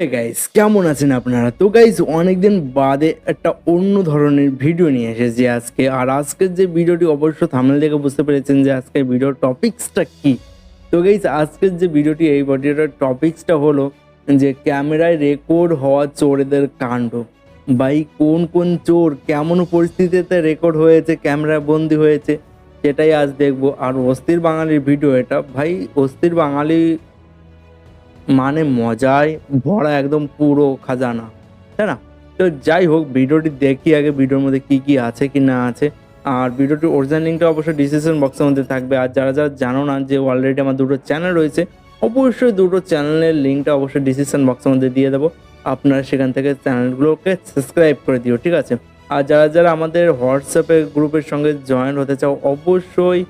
Guys কেমন আছেন আপনারা? তো গাইস অনেকদিন বাদে একটা অন্য ধরনের ভিডিও নিয়ে এসেছি আজকে। আর আজকের যে ভিডিওটি অবশ্য থামলে দেখে বুঝতে পেরেছেন যে আজকের ভিডিওর টপিকসটা কি। তো গাইস আজকের যে ভিডিওটি এই ভিডিওটার টপিকসটা হলো যে ক্যামেরায় রেকর্ড হওয়া চোরেদের কাণ্ড। ভাই, কোন কোন চোর কেমন পরিস্থিতিতে রেকর্ড হয়েছে, ক্যামেরা বন্দি হয়েছে, সেটাই আজ দেখব। আর অস্থির বাঙালির ভিডিও এটা। ভাই, অস্থির বাঙালি মানে মজায় ভরা একদম পুরো খাজানা, তাই না? তো যাই হোক, ভিডিওটি দেখি আগে, ভিডিওর মধ্যে কি কি আছে কি না আছে। আর ভিডিওটির অরিজিনাল লিঙ্কটা অবশ্যই ডিসক্রিপশন বক্সের মধ্যে থাকবে। আর যারা যারা জানো না যে অলরেডি আমার দুটো চ্যানেল রয়েছে, অবশ্যই দুটো চ্যানেলের লিঙ্কটা অবশ্যই ডিসক্রিপশন বক্সের মধ্যে দিয়ে দেবো। আপনারা সেখান থেকে চ্যানেলগুলোকে সাবস্ক্রাইব করে দিও, ঠিক আছে? আর যারা যারা আমাদের হোয়াটসঅ্যাপে গ্রুপের সঙ্গে জয়েন হতে চাও, অবশ্যই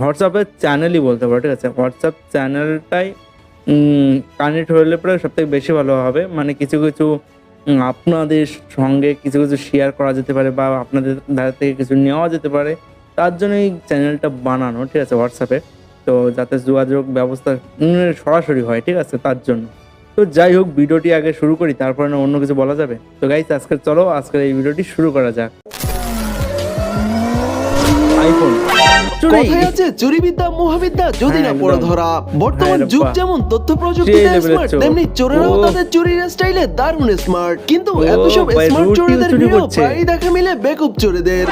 হোয়াটসঅ্যাপের চ্যানেলই বলতে পারো, ঠিক আছে? হোয়াটসঅ্যাপ চ্যানেলটাই কানেক্ট হলে পরে সবথেকে বেশি ভালো হবে। মানে কিছু কিছু আপনাদের সঙ্গে কিছু কিছু শেয়ার করা যেতে পারে বা আপনাদের ধার থেকে কিছু নেওয়া যেতে পারে। তার জন্য এই চ্যানেলটা বানানো, ঠিক আছে হোয়াটসঅ্যাপে তো যাতে যোগাযোগ ব্যবস্থা সরাসরি হয়, ঠিক আছে, তার জন্য। তো যাই হোক, ভিডিওটি আগে শুরু করি, তারপরে না অন্য কিছু বলা যাবে? তো গাইস আজকে চলো, আজকের এই ভিডিওটি শুরু করা যাক। আইফোন কথায় আছে চুরিবিদ্যা মহাবিদ্যা যদি না পড়ে ধরা বর্তমান যুগ যেমন তথ্য প্রযুক্তিতে সেই level এর স্মার্ট তেমনি চোরেরাও তাদের চুরির স্টাইলে দারুণ স্মার্ট কিন্তু এত সব স্মার্ট চোরেদের ভিড়ও করছে। দেখা মিলে বেকুব চোরেদের।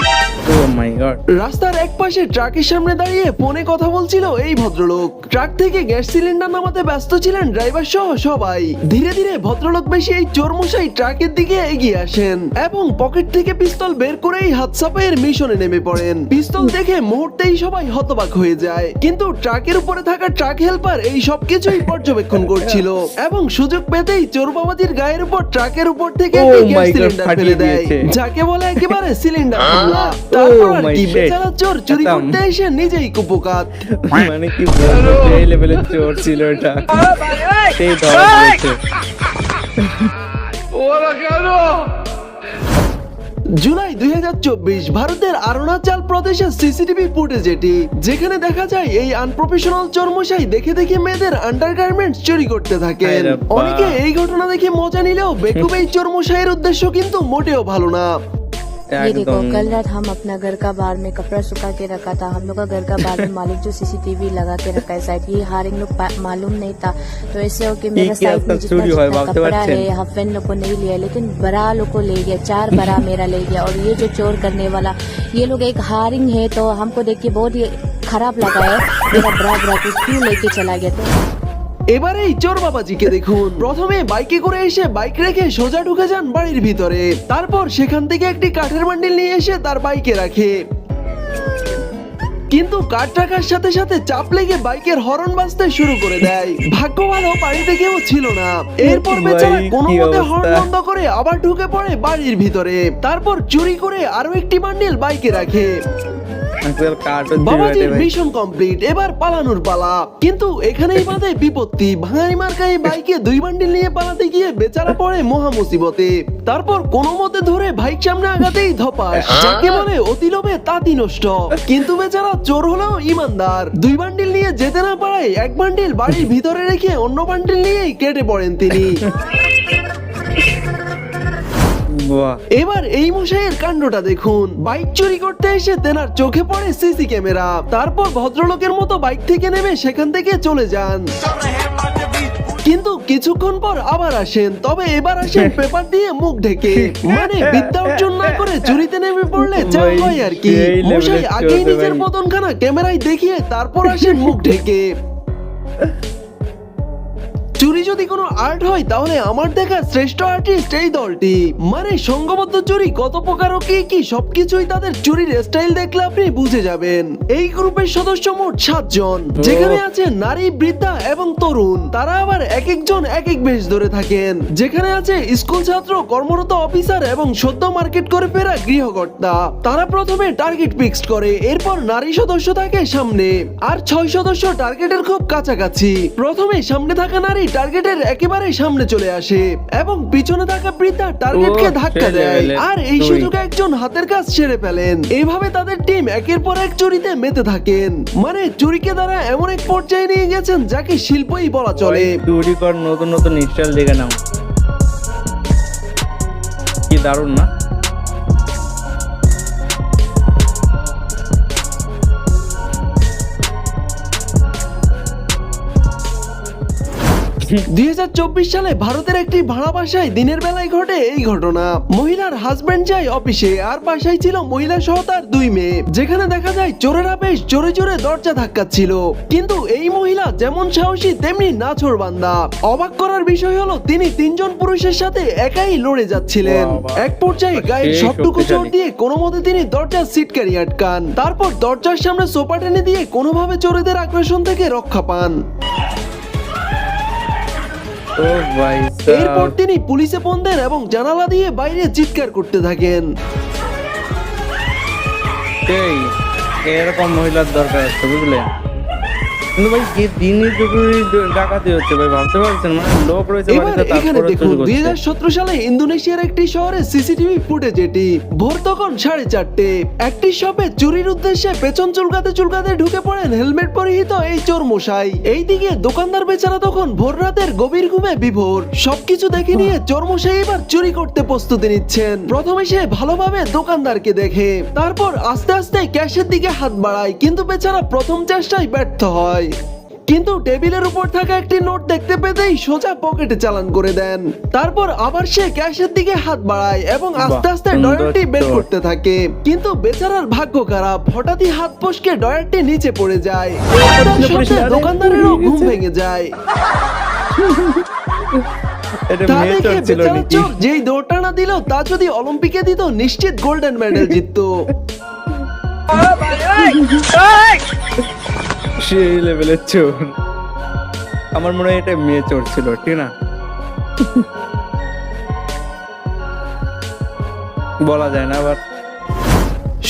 ও মাই গড রাস্তার এক পাশে ট্রাকের সামনে দাঁড়িয়ে ফোনে কথা বলছিল এই ভদ্রলোক। ট্রাক থেকে গ্যাস সিলিন্ডার নামাতে ব্যস্ত ছিলেন ড্রাইভার সহ সবাই। ধীরে ধীরে ভদ্রলোক বেশি এই চোরমশাই ট্রাকের দিকে এগিয়ে আসেন এবং পকেট থেকে পিস্তল বের করেই হাত সাপের মিশনে নেমে পড়েন। পিস্তল দেখে মুহূর্তেই সবাই হতবাক হয়ে যায়। কিন্তু ট্রাকের উপরে থাকা ট্রাক হেল্পার এই সব কিছুই পর্যবেক্ষণ করছিল এবং সুযোগ পেতেই চোর বাবাজির গায়ের উপর ট্রাকের উপর থেকে Oh একটি গ্যাস সিলিন্ডার ফেলে দেয়। যাকে বলে একেবারে সিলিন্ডার হামলা। তারপর আর Oh কি বেচারা চোর চুরি করতে এসে নিজেই কুপকাত। মানে কি বলব সেই লেভেলের চোর ছিল এটা। সেই ধরা পড়েছে জুলাই দুই ভারতের অরুণাচল প্রদেশের সিসিটিভি ফুটেজ এটি যেখানে দেখা যায় এই আনপ্রফেশনাল চর্মশাই দেখে দেখে মেয়েদের আন্ডারগার্মেন্টস চুরি করতে থাকেন অনেকে এই ঘটনা দেখে মজা নিলেও বেকুব এই চর্মশাইয়ের উদ্দেশ্য কিন্তু মোটেও ভালো না। ये देखो कल रात हम अपना घर का बाहर में कपड़ा सुखा के रखा था। हम लोग का घर का बाहर में मालिक जो सीसीटीवी लगा के रखा है साइड ये हारिंग लोग मालूम नहीं था। तो ऐसे हो की मेरा साइड में जितना, कपड़ा है हफेन लोग को नहीं लिया लेकिन बड़ा लोग को ले गया चार बड़ा मेरा ले गया। और ये जो चोर करने वाला ये लोग एक हारिंग है तो हमको देख के बहुत ही खराब लगा है। मेरा बड़ा बड़ा तो क्यों लेके चला गया? तो এবারে এই চোর বাবাজিকে দেখুন। প্রথমে বাইকে করে এসে বাইক রেখে সোজা ঢুকে যান বাড়ির ভিতরে। তারপর সেখান থেকে একটি কাঠের বান্ডিল নিয়ে এসে তার বাইকে রাখে। কিন্তু কাঠ রাখার সাথে সাথে চাপ লেগে বাইকের হরন বাজতে শুরু করে দেয়। ভাগ্য ভালো বাড়িতে কেউ ছিল না। এরপর বেচারা কোনো মতে হর্ন বন্ধ করে আবার ঢুকে পড়ে বাড়ির ভিতরে। তারপর চুরি করে আরও একটি বান্ডিল বাইকে রাখে। বাবাজির মিশন কমপ্লিট এবার পালানোর পালা। কিন্তু এখানেই বাঁধে বিপত্তি ভাঙাই মার্কাই বাইকে দুই বান্ডিল নিয়ে পালাতে গিয়ে বেচারা পড়ে মহা মুসিবতে। তারপর কোনো মতে ধরে বাইক সামনে আগাতেই ধপাস যাকে বলে অতি লোভে তাঁতি নষ্ট। কিন্তু বেচারা চোর হলেও ইমানদার। দুই বান্ডিল নিয়ে যেতে না পারায় এক বান্ডিল বাড়ির ভিতরে রেখে অন্য বান্ডিল নিয়েই কেটে পড়েন তিনি। বাহ। এবার এই মশাইয়ের কাণ্ডটা দেখুন। বাইক চুরি করতে এসে তেনার চোখে পড়ে সিসি ক্যামেরা। তারপর ভদ্রলোকের মতো বাইক থেকে নেমে সেখান থেকে চলে যান। কিন্তু কিছুক্ষণ পর আবার আসেন। তবে এবার আসেন পেপার দিয়ে মুখ ঢেকে। মানে বিদ্যা অর্জন না করে চুরিতে নেমে পড়লে যা হয় আর কি। মশাই আগেই নিজের। পতনখানা ক্যামেরায় দেখিয়ে তারপর আসেন মুখ ঢেকে। চুরি যদি কোনো আর্ট হয় তাহলে আমার দেখা শ্রেষ্ঠ আর্টিস্ট এই দলটি। মানে সঙ্গবদ্ধ চুরি কত প্রকার ও কি কি সবকিছুই তাদের চুরির স্টাইল দেখলে আপনি বুঝে যাবেন। এই গ্রুপের সদস্য মোট সাতজন যেখানে আছে নারী বৃদ্ধা এবং তরুণ। তারা আবার এক একজন এক এক বেশ ধরে থাকেন। যেখানে আছে স্কুল ছাত্র কর্মরত অফিসার এবং সদ্য মার্কেট করে ফেরা গৃহকর্তা। তারা প্রথমে টার্গেট ফিক্সড করে এরপর নারী সদস্য থাকে সামনে। আর ছয় সদস্য টার্গেটের খুব কাছাকাছি। প্রথমে সামনে থাকা নারী টার্গেটের একেবারে সামনে চলে আসে এবং পিছনে থাকা বৃদ্ধা টার্গেটকে ধাক্কা দেয়। আর এই। সুযোগে একজন হাতের কাজ ছেড়ে ফেলেন। এইভাবে তাদের টিম একের পর এক চুরিতে মেতে থাকেন। মানে চুরিকে দ্বারা এমন এক পর্যায়ে নিয়ে গেছেন যাকে শিল্পই বলা চলে। চুরি কর নতুন নতুন স্টাইল দেখে নাও। কি দারুণ না? দুই হাজার চব্বিশ সালে ভারতের একটি ভাড়া বাসায় দিনের বেলায় ঘটে এই ঘটনা। মহিলার হাজবেন্ড যায় অফিসে আর বাসায় ছিল মহিলা সহ তার দুই মেয়ে। যেখানে দেখা যায় চোরেরা বেশ জোরে জোরে দরজা ধাক্কাচ্ছিল। কিন্তু এই মহিলা যেমন সাহসী তেমনি নাছর বান্দা। অবাক করার বিষয় হলো তিনি তিনজন পুরুষের সাথে একাই লড়ে যাচ্ছিলেন। এক পর্যায়ে এই সবটুকু জোর দিয়ে কোনো মতে তিনি দরজার সিটকারি আটকান। তারপর দরজার সামনে সোপা টেনে দিয়ে কোনোভাবে চোরেদের আগ্রাসন থেকে রক্ষা পান। ও ভাই এরপর। তিনি পুলিশে ফোন দেন এবং জানালা দিয়ে বাইরে চিৎকার করতে থাকেন এই এরকম মহিলার দরকার আছে বুঝলে কিন্তু ভাই যে দিনই দুপুরি ডাকাতি হচ্ছে ভাই? ভাবতে পারছেন মানে লোক রয়েছে এখানে দেখুন চুরি দুই করছে সালে ইন্দোনেশিয়ার একটি শহরে সিসিটিভি ফুটেজ এটি। ভোর তখন সাড়ে চারটে। একটি শপে চুরির উদ্দেশ্যে পেছন চুলকাতে চুলকাতে ঢুকে পড়েন হেলমেট পরিহিত এই চোর মশাই এইদিকে দোকানদার বেচারা তখন ভোর রাতের গভীর ঘুমে বিভোর। সবকিছু দেখে নিয়ে চোর মশাই এবার চুরি করতে প্রস্তুতি নিচ্ছেন। প্রথমে সে ভালোভাবে দোকানদারকে দেখে তারপর আস্তে আস্তে ক্যাশের দিকে হাত বাড়ায় কিন্তু বেচারা প্রথম চেষ্টায় ব্যর্থ হয়। কিন্তু টেবিলের উপর থাকা একটি নোট দেখতে পেতেই সোজা পকেটে চালান করে দেন। তারপর আবার সে ক্যাশের দিকে হাত বাড়ায় এবং আস্তে আস্তে ডয়ারটি বের করতে থাকে। কিন্তু বেচারার ভাগ্য খারাপ। হঠাৎই হাত ফসকে ডয়ারটি নিচে পড়ে যায়। দোকানদারেরও ঘুম ভেঙে যায়। যেই দৌড়টা না দিল তা যদি অলিম্পিকে দিত নিশ্চিত গোল্ডেন মেডেল জিততো। সেই লেভেলের চোর। আমার মনে হয় এটা মেয়ে চোর ছিল ঠিক না? বলা যায় না আবার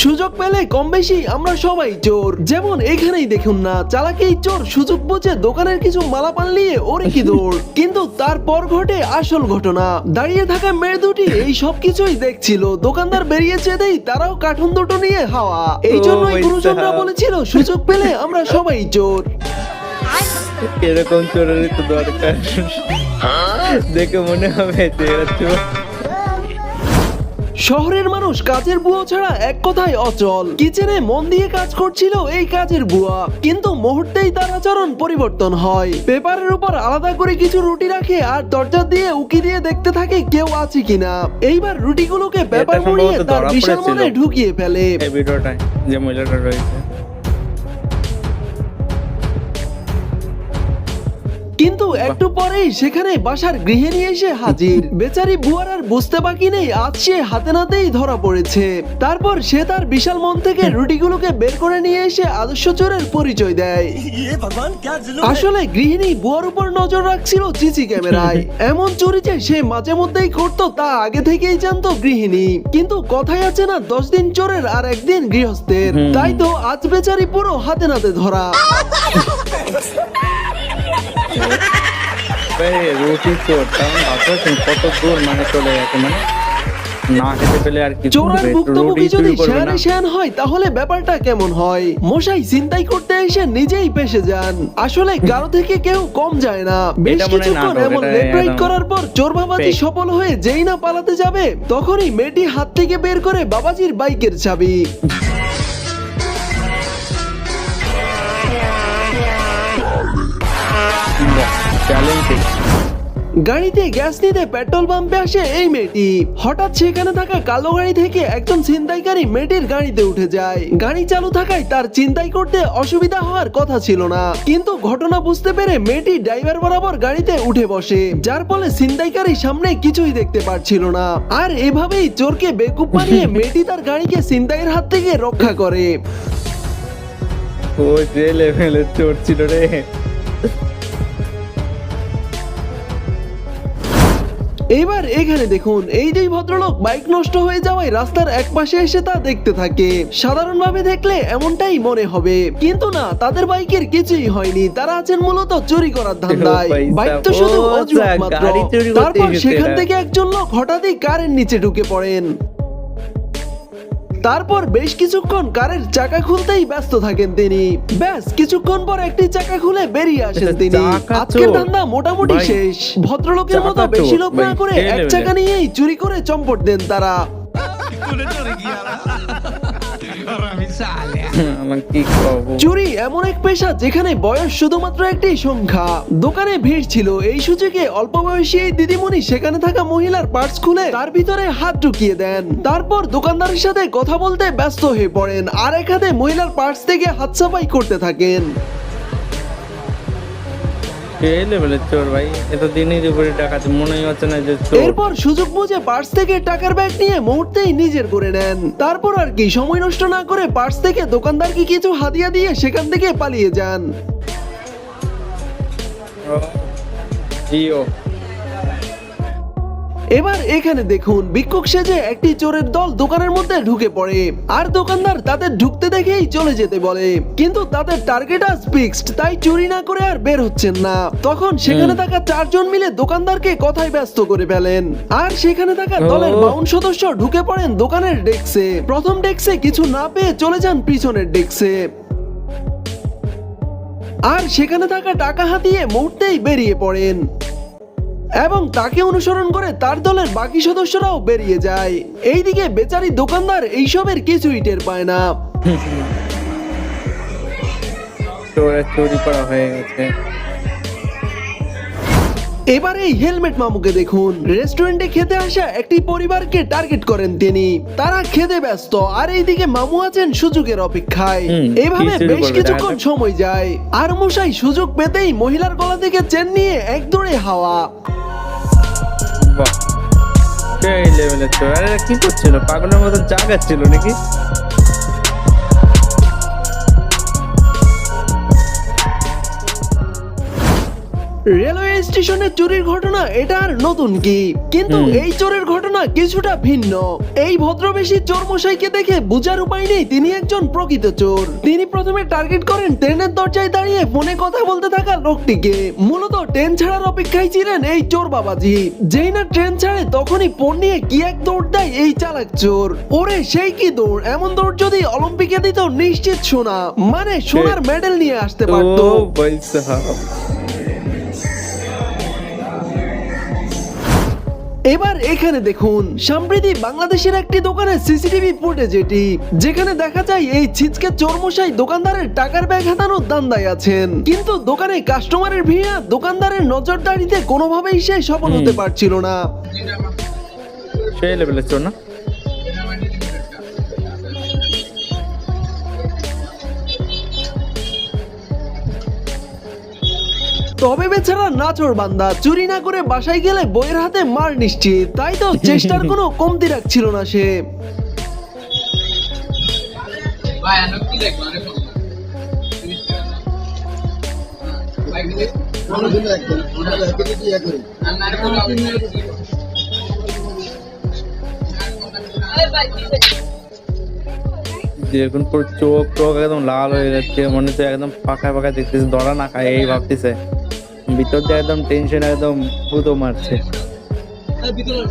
সুযোগ পেলে কম বেশি আমরা সবাই চোর। যেমন এখানেই দেখুন না চালাকি চোর সুযোগ বুঝে দোকানের কিছু মালাপান নিয়ে ওরে কি দৌড়। কিন্তু তারপর ঘটে আসল ঘটনা। দাঁড়িয়ে থাকা মেয়ে দুটি এই সব কিছুই দেখছিল। দোকানদার বেরিয়ে যেতেই তারাও কার্টুন দুটো নিয়ে হাওয়া। এই জন্যই গুরুজনরা বলেছিল সুযোগ পেলে আমরা সবাই চোর। এরকম চোরেরই তো দরকার। দেখে মনে হবে যে শহরের মানুষ কাজের বুয়া ছাড়া এক কথায় অচল। কিচেনে মন দিয়ে কাজ করছিল এই কাজের বুয়া। কিন্তু মুহূর্তেই তার আচরণ পরিবর্তন হয়। পেপারের উপর আলাদা করে কিছু রুটি রাখে আর দরজা দিয়ে উকি দিয়ে দেখতে থাকে কেউ আছে কিনা। এইবার রুটিগুলোকে পেপার মুড়িয়ে তার বিশাল মনে ঢুকিয়ে ফেলে। এই ভিডিওটায় যে মহিলাটা রয়েছে। কিন্তু একটু পরেই সেখানে বাসার গৃহিণী এসে হাজির। বেচারি বুয়ার আর বুঝতে বাকি নেই আজ সে হাতে নাতেই ধরা পড়েছে। তারপর সে তার বিশাল মন থেকে রুটিগুলোকে বের করে নিয়ে এসে আদর্শ চোরের পরিচয় দেয়। আসলে গৃহিণী বুয়ার উপর নজর রাখছিল সিসি ক্যামেরায়। এমন চুরি যে সে মাঝে মধ্যেই করতো তা আগে থেকেই জানতো গৃহিণী। কিন্তু কথাই আছে না দশ দিন চোরের আর একদিন গৃহস্থের। তাই তো আজ বেচারি পুরো হাতে নাতে ধরা। রুটি চোর কারণ কত দূর মানে চলে গেছে মানে না খেতে পেলে আর কি চোরার ভুক্তভোগী যদি শেয়ারে শেয়ান হয় তাহলে ব্যাপারটা কেমন হয়? মশাই চিন্তাই করতে এসে নিজেই পেশে যান। আসলে কারও থেকে কেউ কম যায় না। বেশ এটা কিছুক্ষণ এমন লেট করার পর চোর বাবাজি সফল হয়ে যেই না পালাতে যাবে তখনই মেয়েটি হাত থেকে বের করে বাবাজির বাইকের চাবি। গাড়িতে গ্যাস নিতে পেট্রোল পাম্পে আসে এই মেয়েটি। হঠাৎ সেখানে থাকা কালো গাড়ি থেকে একজন ছিনতাইকারী মেয়েটির গাড়িতে উঠে যায়। গাড়ি চালু থাকায় তার চিন্তাই করতে অসুবিধা হওয়ার কথা ছিল না। কিন্তু ঘটনা বুঝতে পেরে মেয়েটি ড্রাইভার বরাবর গাড়িতে উঠে বসে। যার ফলে ছিনতাইকারী সামনে কিছুই দেখতে পারছিল না। আর এভাবেই চোরকে বেকুব বানিয়ে মেয়েটি তার গাড়িকে ছিনতাইয়ের হাত থেকে রক্ষা করে। ও যে লেভেলের চোর ছিল রে। এইবার এখানে দেখুন এই যে ভদ্রলোক বাইক নষ্ট হয়ে যাওয়ায় রাস্তার এক পাশে এসে তা দেখতে থাকে। সাধারণভাবে দেখলে এমনটাই মনে হবে। কিন্তু না তাদের বাইকের কিছুই হয়নি। তারা আছেন মূলত চুরি করার ধান্দায়। বাইক তো শুধু অজুহাত মাত্র। তারপর সেখান থেকে একজন লোক হঠাৎই কারের নিচে ঢুকে পড়েন। তারপর বেশ কিছুক্ষণ কারের চাকা খুলতেই ব্যস্ত থাকেন তিনি। ব্যাস কিছুক্ষণ পর একটি চাকা খুলে বেরিয়ে আসেন তিনি। চাকা আজকের। ধান্দা মোটামুটি শেষ। ভদ্রলোকের মতো বেশি লোক না করে এক চাকা নিয়েই চুরি করে চম্পট দেন তারা। চুরি এমন এক পেশা যেখানে বয়স শুধুমাত্র একটি সংখ্যা। দোকানে ভিড় ছিল, এই সুযোগে অল্প বয়সী এই দিদিমণি সেখানে থাকা মহিলার পার্স খুলে তার ভিতরে হাত ঢুকিয়ে দেন। তারপর দোকানদারের সাথে কথা বলতে ব্যস্ত হয়ে পড়েন আর এক হাতে মহিলার পার্স থেকে হাত সাফাই করতে থাকেন। এই লেভেলের চোর ভাই। এত দিনই দুপুরে ডাকাতি মনেই হচ্ছে না যে এরপর সুযোগ বুঝে পার্স থেকে টাকার ব্যাগ নিয়ে মুহূর্তেই নিজের করে নেন। তারপর আর কি সময় নষ্ট না করে পার্স থেকে দোকানদারকে কিছু হাদিয়া দিয়ে সেখান থেকে পালিয়ে যান। জিও। এবার এখানে দেখুন ভিক্ষুক সেজে একটি চোরের দল দোকানের মধ্যে ঢুকে পড়ে। আর দোকানদার তাদের ঢুকতে দেখেই চলে যেতে বলে। কিন্তু তাদের টার্গেট আজ ফিক্সড তাই চুরি না করে আর বের হচ্ছেন না। তখন সেখানে থাকা চারজন মিলে দোকানদারকে কথায় ব্যস্ত করে ফেলেন। আর সেখানে থাকা দলের। বাউন সদস্য ঢুকে পড়েন দোকানের ডেস্কে। প্রথম ডেস্কে কিছু না পেয়ে চলে যান পিছনের ডেস্কে। আর সেখানে থাকা টাকা হাতিয়ে মুহূর্তেই বেরিয়ে পড়েন। এবং তাকে অনুসরণ করে তার দলের বাকি সদস্যরাও বেরিয়ে যায়। এইদিকে বেচারি দোকানদার এইসবের কিছুই টের পায় না। চুরি করা হয়ে গেছে। এবার এই হেলমেট মামুকে দেখুন। রেস্টুরেন্টে খেতে আসা একটি পরিবারকে টার্গেট করেন তিনি। তারা খেতে ব্যস্ত আর এইদিকে মামু আছেন সুযোগের অপেক্ষায়। এভাবে বেশ কিছুক্ষণ সময় যায়। আর মশাই সুযোগ পেতেই মহিলার গলা থেকে চেন নিয়ে এক দৌড়ে হাওয়া। বাহ। এই লেভেলের চোর আরে কি করছিল? পাগলের মতো জাগাচ্ছিল নাকি? রেলওয়ে স্টেশনে চুরির ঘটনা এটা আর নতুন কি? কিন্তু এই চোরের ঘটনা কিছুটা ভিন্ন। এই ভদ্রবেশী চোর মশাইকে দেখে বুঝার উপায় নেই তিনি একজন প্রকৃত চোর। তিনি প্রথমে টার্গেট করেন ট্রেনের দরজায় দাঁড়িয়ে ফোনে কথা বলতে থাকা লোকটিকে। মূলত ট্রেন ছাড়ার অপেক্ষায় ছিলেন এই চোর বাবাজি। যেই না ট্রেন ছাড়ে তখনই ফোন নিয়ে কি এক দৌড় দেয় এই চালাক চোর। ওরে সেই কি দৌড়? এমন দৌড় যদি অলিম্পিকে দিত নিশ্চিত সোনা। মানে সোনার মেডেল নিয়ে আসতে পারতো। এবার এখানে দেখুন সম্প্রতি বাংলাদেশের একটি দোকানে সিসিটিভি ফুটেজ এটি যেখানে দেখা যায় এই ছিচকে চোরমশাই দোকানদারের টাকার ব্যাগ হাতানোর দান্দায় আছেন। কিন্তু দোকানে কাস্টমারের ভিড় দোকানদারের নজরদারিতে কোনোভাবেই সে সফল হতে পারছিল না। সেই লেভেলের চোর না? তবে বেচারা নাচর বান্দা চুরি না করে বাসায় গেলে বইয়ের হাতে মার নিশ্চিত। তাই তো চেষ্টার কোনো কমতি রাখছিল না সে। পুরো চোখ টোক একদম লাল হয়ে যাচ্ছে মনে হচ্ছে একদম ফাঁকা ফাঁকা দেখতেছে ধরা না খায় এই ভাবতেছে। ভিতর দিয়ে একদম টেনশন একদম পুতো মারছে। ভিতরে।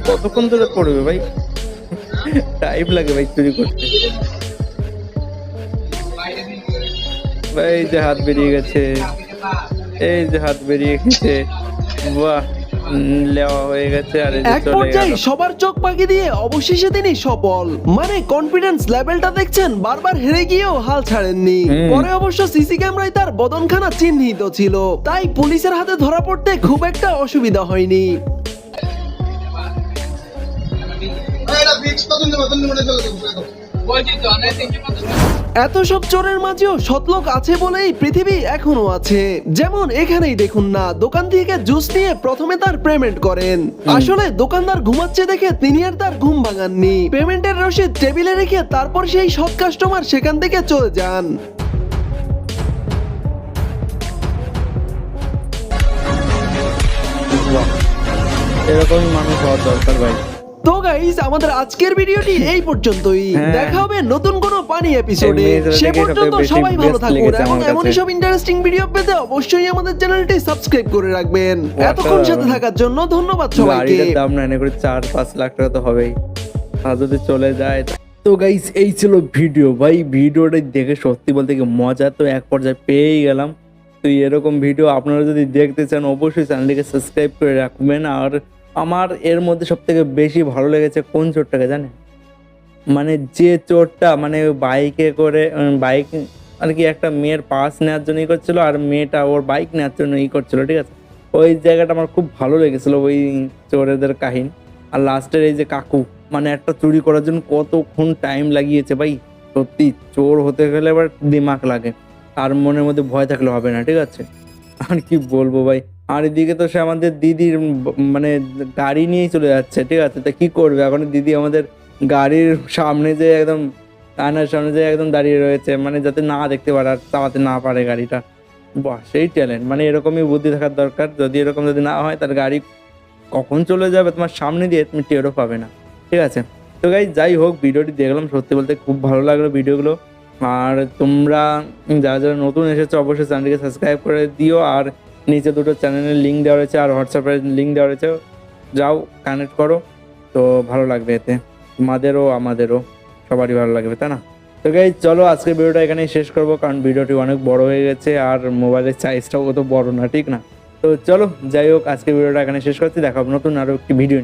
চুরি কতক্ষণ ধরে পড়বে ভাই? টাইম লাগে ভাই চুরি করতে। ভাই যে হাত বেরিয়ে গেছে। এই যে হাত বেরিয়ে গেছে। বাহ লেওয়া হয়ে গেছে আর এক পর্যায়ে সবার চোখ পাকি দিয়ে অবশেষে তিনি সফল। মানে কনফিডেন্স লেভেলটা দেখছেন বারবার হেরে গিয়েও হাল ছাড়েননি। পরে অবশ্য সিসি ক্যামেরায় তার বদনখানা চিহ্নিত ছিল। তাই পুলিশের হাতে ধরা পড়তে খুব একটা অসুবিধা হয়নি। এত সব চোরের মাঝেও সৎলোক আছে বলেই পৃথিবী এখনও আছে। যেমন এখানেই দেখুন না দোকান থেকে জুস নিয়ে প্রথমে তার পেমেন্ট করেন। আসলে দোকানদার ঘুমাচ্ছে দেখে তিনি আর তার ঘুম ভাঙাননি। পেমেন্টের রসিদ টেবিলে রেখে তারপর সেই সৎ কাস্টমার সেখান থেকে চলে যান। বাহ। এরকমই মানুষ হওয়ার দরকার ভাই। তো গাইস আমাদের আজকের ভিডিওটি এই পর্যন্তই। হ্যাঁ। দেখা হবে নতুন কোনো পানি এপিসোডে সে পর্যন্ত সবাই ভালো থাকুন এবং এমনই সব ইন্টারেস্টিং ভিডিও পেতে অবশ্যই আমাদের চ্যানেলটি সাবস্ক্রাইব করে রাখবেন। এতক্ষণ সাথে থাকার জন্য ধন্যবাদ সবাইকে। দাম না এনে করে চার পাঁচ লাখ টাকা তো হবেই। আর যদি চলে যায় তো গাইস এই ছিল ভিডিও ভাই ভিডিওটা দেখে সত্যি বলতে কি মজা তো এক পর্যায়ে পেয়েই গেলাম। তো এরকম ভিডিও আপনারা যদি দেখতে চান অবশ্যই চ্যানেলটিকে সাবস্ক্রাইব করে রাখবেন। আর আমার এর মধ্যে সব থেকে বেশি ভালো লেগেছে কোন চোরটাকে জানে মানে যে চোরটা মানে বাইকে করে বাইক আর কি একটা মেয়ের পাস নেওয়ার জন্য ই করছিল আর মেয়েটা ওর বাইক নেওয়ার জন্য ই করছিল, ঠিক আছে? ওই জায়গাটা আমার খুব ভালো লেগেছিলো ওই চোরেদের কাহিনী। আর লাস্টের এই যে কাকু মানে একটা চুরি করার জন্য কতক্ষণ টাইম লাগিয়েছে ভাই? সত্যি চোর হতে গেলে এবার দিমাগ লাগে আর মনের মধ্যে ভয় থাকলে হবে না, ঠিক আছে? আর কি বলব ভাই? আর এদিকে তো সে আমাদের দিদির মানে গাড়ি নিয়েই চলে যাচ্ছে, ঠিক আছে? তা কি করবে? এখন দিদি আমাদের গাড়ির সামনে যে একদম আয়নার সামনে যে একদম দাঁড়িয়ে রয়েছে মানে যাতে না দেখতে পারে আর চালাতে না পারে গাড়িটা। বাহ, সেই ট্যালেন্ট মানে এরকমই বুদ্ধি থাকার দরকার। যদি এরকম যদি না হয় তার গাড়ি কখন চলে যাবে? তোমার সামনে দিয়ে তুমি টেরও পাবে না, ঠিক আছে? তো গাই যাই হোক, ভিডিওটি দেখলাম সত্যি বলতে খুব ভালো লাগল ভিডিওগুলো। আর তোমরা, যারা যারা নতুন এসেছ, অবশ্যই চ্যানেলটিকে সাবস্ক্রাইব করে দিও। আর নিচে দুটো চ্যানেলের লিঙ্ক দেওয়া রয়েছে আর হোয়াটসঅ্যাপের লিঙ্ক দেওয়া রয়েছে। যাও কানেক্ট করো। তো ভালো লাগবে এতে। তোমাদেরও আমাদেরও। সবারই ভালো লাগবে, তাই না? তো গাই চলো আজকের ভিডিওটা এখানেই শেষ করব, কারণ ভিডিওটি অনেক বড় হয়ে গেছে আর মোবাইলের সাইজটাও অত বড় না, ঠিক না? তো চলো, যাই হোক, আজকের ভিডিওটা এখানে শেষ করছি। দেখাবো নতুন আরও একটি ভিডিও